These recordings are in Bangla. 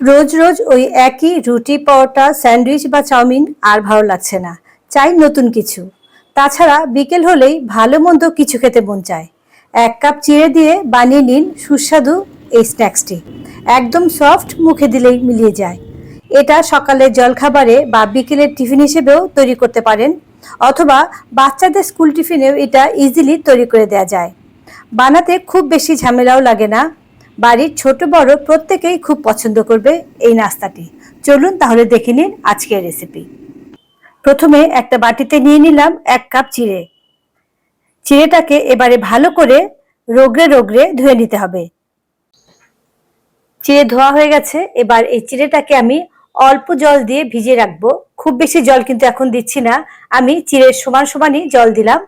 রোজ রোজ ওই একই রুটি, পরোটা, স্যান্ডউইচ বা চাউমিন আর ভালো লাগছে না। চাই নতুন কিছু। তাছাড়া বিকেল হলেই ভালো মন্দ কিছু খেতে মন চায়। এক কাপ চিড়ে দিয়ে বানিয়ে নিন সুস্বাদু এই স্ন্যাক্সটি। একদম সফট মুখে দিলেই মিলিয়ে যায়। এটা সকালের জলখাবারে বা বিকেলের টিফিন হিসেবেও তৈরি করতে পারেন, অথবা বাচ্চাদের স্কুল টিফিনেও এটা ইজিলি তৈরি করে দেওয়া যায়। বানাতে খুব বেশি ঝামেলাও লাগে না। বাড়ির ছোট বড় প্রত্যেকেই খুব পছন্দ করবে এই নাস্তাটি। চলুন তাহলে দেখে নিন আজকের রেসিপি প্রথমে একটা বাটিতে নিয়ে নিলাম এক কাপ চিড়ে। চিড়েটাকে এবারে ভালো করে রোগড়ে রোগড়ে ধুয়ে নিতে হবে। চিড়ে ধোয়া হয়ে গেছে, এবার এই চিড়েটাকে আমি অল্প জল দিয়ে ভিজিয়ে রাখব। খুব বেশি জল কিন্তু এখন দিচ্ছি না, আমি চিড়ের সমান সমানই জল দিলাম।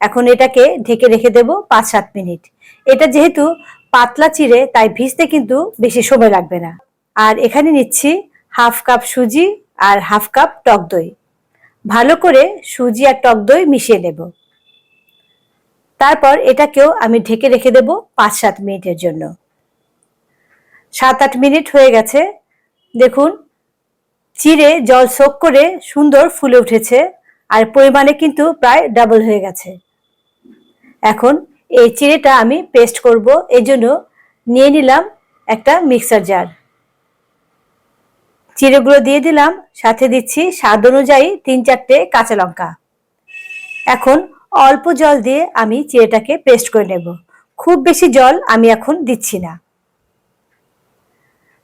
এখন এটাকে ঢেকে রেখে দেব পাঁচ সাত মিনিট। এটা যেহেতু পাতলা চিড়ে, তাই ভিজতে কিন্তু বেশি সময় লাগবে না। আর এখানে নিচ্ছি হাফ কাপ সুজি আর হাফ কাপ টক দই। ভালো করে সুজি আর টক দই মিশিয়ে নেব। তারপর এটাকেও আমি ঢেকে রেখে দেব পাঁচ সাত মিনিটের জন্য। সাত আট মিনিট হয়ে গেছে। দেখুন, চিড়ে জল সোক করে সুন্দর ফুলে উঠেছে আর পরিমাণে কিন্তু প্রায় ডাবল হয়ে গেছে। এখন এই চিড়েটা আমি পেস্ট করব। এই জন্য নিয়ে নিলাম একটা মিক্সার জার চিড়েগুলো দিয়ে দিলাম, সাথে দিচ্ছি স্বাদ অনুযায়ী তিন চারটে কাঁচা লঙ্কা। এখন অল্প জল দিয়ে আমি চিড়েটাকে পেস্ট করে নেব। খুব বেশি জল আমি এখন দিচ্ছি না।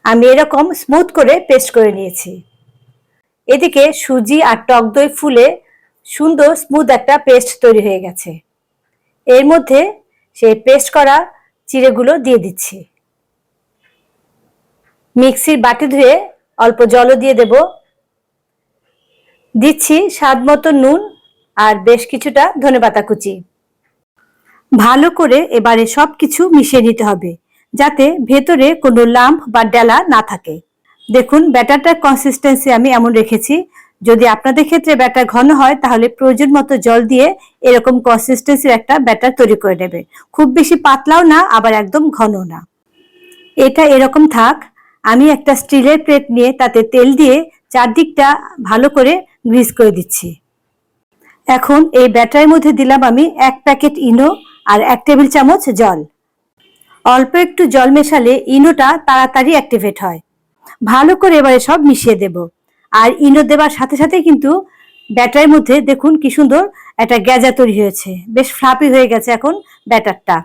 আমি এরকম স্মুথ করে পেস্ট করে নিয়েছি। এদিকে সুজি আর টক দই ফুলে সুন্দর স্মুথ একটা পেস্ট তৈরি হয়ে গেছে। এর মধ্যে সেই পেস্ট করা চিড়েগুলো দিয়ে দিচ্ছি। মিক্সির বাটি ধুয়ে অল্প জলও দিয়ে দেব। দিচ্ছি স্বাদ মতো নুন আর বেশ কিছুটা ধনেপাতা কুচি। ভালো করে এবারে সব কিছু মিশিয়ে নিতে হবে, যাতে ভেতরে কোনো লাম্প বা ডেলা না থাকে। দেখুন, ব্যাটারটার কনসিস্টেন্সি আমি এমন রেখেছি যদি আপনাদের ক্ষেত্রে ব্যাটার ঘন হয়, তাহলে প্রয়োজন মতো জল দিয়ে এরকম কনসিস্টেন্সির একটা ব্যাটার তৈরি করে নেবে। খুব বেশি পাতলাও না, আবার একদম ঘনও না। এটা এরকম থাক, আমি একটা স্টিলের প্লেট নিয়ে তাতে তেল দিয়ে চারদিকটা ভালো করে গ্রিস করে দিচ্ছি। এখন এই ব্যাটারের মধ্যে দিলাম আমি এক প্যাকেট ইনো আর এক টেবিল চামচ জল। অল্প একটু জল মেশালে ইনোটা তাড়াতাড়ি অ্যাক্টিভেট হয়। ভালো করে এবারে সব মিশিয়ে দেব। আর ইনো দেওয়ার সাথে সাথে কিন্তু ব্যাটারের মধ্যে দেখুন কি সুন্দর একটা গ্যাজা তৈরি হয়েছে। বেশ ফ্লাপি হয়ে গেছে এখন ব্যাটারটা।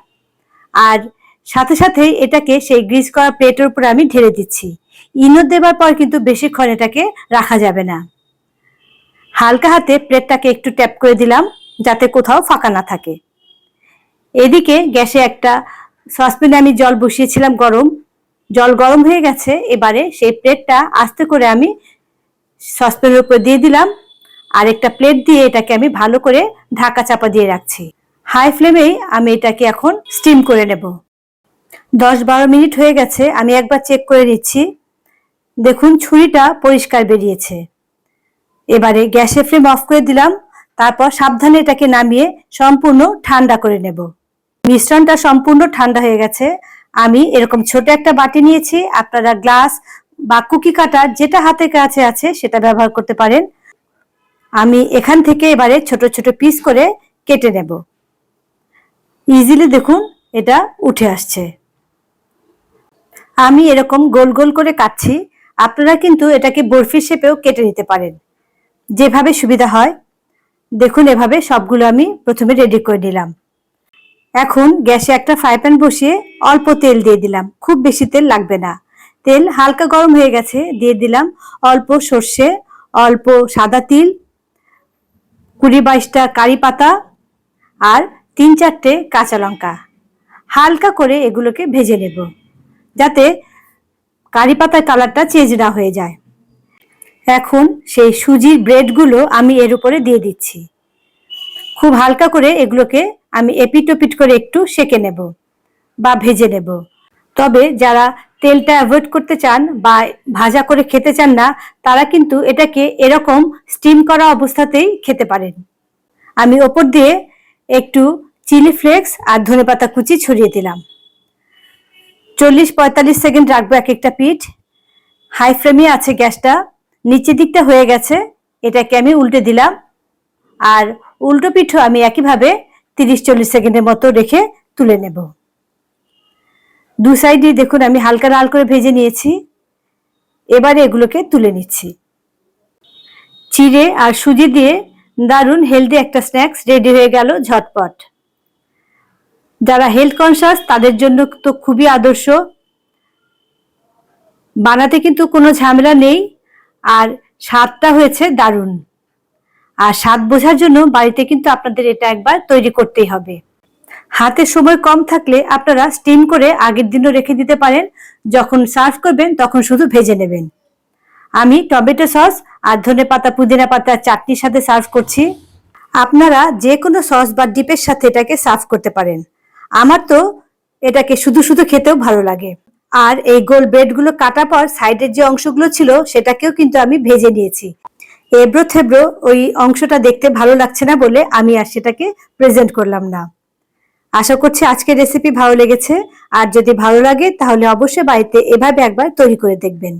আর সাথে সাথে এটাকে সেই গ্রিজ করা প্লেটের উপরে আমি ঢেলে দিচ্ছি। ইনো দেওয়ার পর কিন্তু বেশিক্ষণ এটাকে রাখা যাবে না। হালকা হাতে প্লেটটাকে একটু ট্যাপ করে দিলাম যাতে কোথাও ফাঁকা না থাকে। এদিকে গ্যাসে একটা সসপ্যানে আমি জল বসিয়েছিলাম গরম। জল গরম হয়ে গেছে, এবারে সেই প্লেটটা আস্তে করে আমি সসপ্যানের উপর দিয়ে দিলাম। আর একটা প্লেট দিয়ে এটাকে আমি ভালো করে ঢাকা চাপা দিয়ে রাখছি। হাই ফ্লেমেই আমি এটাকে এখন স্টিম করে নেব। দশ বারো মিনিট হয়ে গেছে, আমি একবার চেক করে নিচ্ছি। দেখুন, ছুরিটা পরিষ্কার বেরিয়েছে। এবারে গ্যাসের ফ্লেম অফ করে দিলাম। তারপর সাবধানে এটাকে নামিয়ে সম্পূর্ণ ঠান্ডা করে নেব। মিশ্রণটা সম্পূর্ণ ঠান্ডা হয়ে গেছে। আমি এরকম ছোট একটা বাটি নিয়েছি। আপনারা গ্লাস বা কুকি কাটার যেটা হাতের কাছে আছে সেটা ব্যবহার করতে পারেন। আমি এখান থেকে এবারে ছোট ছোট পিস করে কেটে নেব। ইজিলি দেখুন, এটা উঠে আসছে। আমি এরকম গোল গোল করে কাটছি, আপনারা কিন্তু এটাকে বরফি শেপেও কেটে নিতে পারেন। যেভাবে সুবিধা হয়, দেখুন এভাবে সবগুলো আমি প্রথমে রেডি করে নিলাম। এখন গ্যাসে একটা ফ্রাই প্যান বসিয়ে অল্প তেল দিয়ে দিলাম। খুব বেশি তেল লাগবে না। তেল হালকা গরম হয়ে গেছে, দিয়ে দিলাম অল্প সর্ষে, অল্প সাদা তিল, কুড়ি বাইশটা কারি পাতা আর তিন চারটে কাঁচা লঙ্কা। হালকা করে এগুলোকে ভেজে নেব, যাতে কারি পাতার কালারটা চেঞ্জ না হয়ে যায়। এখন সেই সুজির ব্রেডগুলো আমি এর উপরে দিয়ে দিচ্ছি। খুব হালকা করে এগুলোকে আমি এপিট ওপিট করে একটু সেকে নেব বা ভেজে নেব। তবে যারা তেলটা অ্যাভয়েড করতে চান বা ভাজা করে খেতে চান না, তারা কিন্তু এটাকে এরকম স্টিম করা অবস্থাতেই খেতে পারেন। আমি ওপর দিয়ে একটু চিলি ফ্লেক্স আর ধনেপাতা কুচি ছড়িয়ে দিলাম। চল্লিশ পঁয়তাল্লিশ সেকেন্ড রাখব এক একটা পিঠ। হাই ফ্লেমে আছে গ্যাসটা নিচের দিকটা হয়ে গেছে, এটাকে আমি উল্টে দিলাম। আর উল্টো পিঠও আমি একইভাবে তিরিশ চল্লিশ সেকেন্ডের মতো রেখে তুলে নেব। দু সাইডে দেখুন, আমি হালকা লাল করে ভেজে নিয়েছি। এবারে এগুলোকে তুলে নিচ্ছি। চিড়ে আর সুজি দিয়ে দারুণ হেলদি একটা স্ন্যাক্স রেডি হয়ে গেল ঝটপট। যারা হেলথ কনসাস তাদের জন্য তো খুবই আদর্শ। বানাতে কিন্তু কোনো ঝামেলা নেই, আর স্বাদটা হয়েছে দারুণ। আর স্বাদ বোঝার জন্য বাড়িতে কিন্তু আপনাদের এটা একবার তৈরি করতেই হবে। হাতে সময় কম থাকলে আপনারা স্টিম করে আগের দিনও রেখে দিতে পারেন। যখন সার্ভ করবেন, তখন শুধু ভেজে নেবেন। আমি টমেটো সস আর ধনে পাতা, পুদিনা পাতা চাটনির সাথে সার্ভ করছি। আপনারা যে কোনো সস বা ডিপের সাথে এটাকে সার্ভ করতে পারেন। আমার তো এটাকে শুধু শুধু খেতেও ভালো লাগে। আর এই গোল ব্রেডগুলো কাটার পর সাইডের যে অংশগুলো ছিল, সেটাকেও কিন্তু আমি ভেজে নিয়েছি। এবড়ো থেবড়ো ওই অংশটা দেখতে ভালো লাগছে না বলে আমি আর সেটাকে প্রেজেন্ট করলাম না। আশা করছি আজকের রেসিপি ভালো লেগেছে। আর যদি ভালো লাগে, তাহলে অবশ্যই বাড়িতে এভাবে একবার তৈরি করে দেখবেন।